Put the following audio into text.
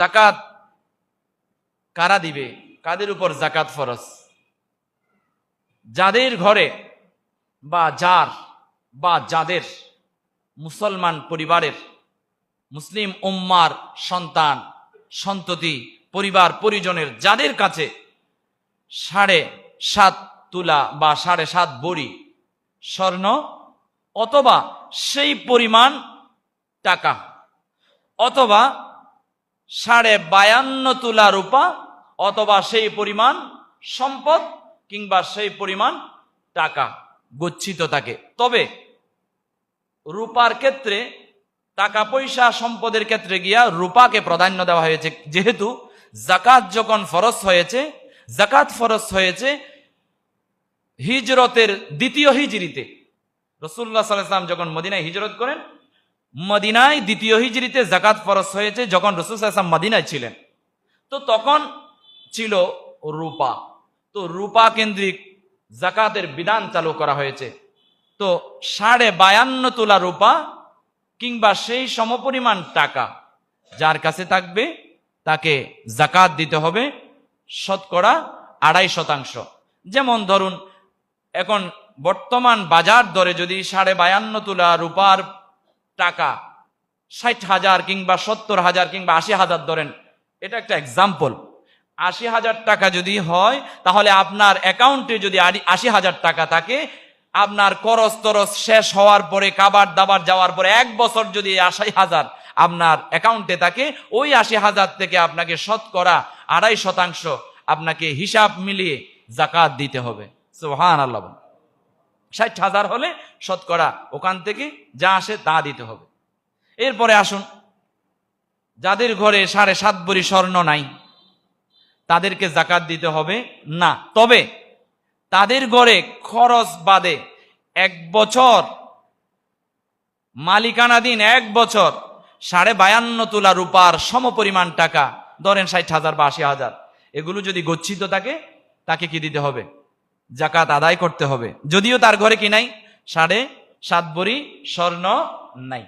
জাকাত কারা দিবে? কাদের উপর জাকাত ফরজ? যাদের ঘরে বা যার বা যাদের মুসলমান পরিবারের মুসলিম উম্মার সন্তান, সন্ততি, পরিবার, পরিজনের যাদের কাছে সাড়ে সাত তুলা বা সাড়ে সাত বড়ি স্বর্ণ অথবা সেই পরিমাণ টাকা অথবা সাড়ে বায়ান্ন তুলা রূপা অথবা সেই পরিমাণ সম্পদ কিংবা সেই পরিমাণ টাকা গচ্ছিত থাকে। তবে রূপার ক্ষেত্রে টাকা পয়সা সম্পদের ক্ষেত্রে গিয়া রূপাকে প্রাধান্য দেওয়া হয়েছে। যেহেতু জাকাত যখন ফরজ হয়েছে, জাকাত ফরজ হয়েছে হিজরতের দ্বিতীয় হিজরিতে। রসুল্লাহ সাল্লাম যখন মদিনায় হিজরত করেন মদিনায় দ্বিতীয় হিজরিতে জাকাত ফরজ হয়েছে যখন রসুল সাল্লাম মদিনায় ছিলেন। তো তখন ছিল রূপা। তো রূপা কেন্দ্রিক জাকাতের বিধান চালু করা হয়েছে। তো সাড়ে বায়ান্ন তোলা রূপা কিংবা সেই সমপরিমাণ টাকা যার কাছে থাকবে তাকে জাকাত দিতে হবে, শতকরা আড়াই শতাংশ। যেমন ধরুন, এখন বর্তমান বাজার দরে যদি সাড়ে বায়ান্ন তোলা রূপার টাকা, ষাট হাজার কিংবা সত্তর হাজার কিংবা আশি হাজার ধরেন, এটা একটা এক্সাম্পল আশি হাজার টাকা যদি হয়, তাহলে আপনার অ্যাকাউন্টে যদি আশি হাজার টাকা থাকে, আপনার করস তরস শেষ হওয়ার পরে কাবার দাবার যাওয়ার পরে, এক বছর যদি আশি হাজার আপনার অ্যাকাউন্টে থাকে, ওই আশি হাজার থেকে আপনাকে শতকরা আড়াই শতাংশ আপনাকে হিসাব মিলিয়ে জাকাত দিতে হবে সোহান আল্লাহ। ষাট হাজার হলে শতকরা ওখান থেকে যা আসে তা দিতে হবে। এরপরে আসুন, যাদের ঘরে সাড়ে সাত বড়ি স্বর্ণ নাই, তাদেরকে জাকাত দিতে হবে না। তবে তাদের ঘরে খরচ বাদে এক বছর, মালিকানাধীন এক বছর, সাড়ে বায়ান্ন তোলা রূপার সমপরিমাণ টাকা, ধরেন ষাট হাজার বা আশি হাজার, এগুলো যদি গচ্ছিত থাকে, তাকে কি দিতে হবে? জাকাত আদায় করতে হবে। যদিও তার ঘরে কি নাই? সাড়ে সাত বড়ি স্বর্ণ নাই।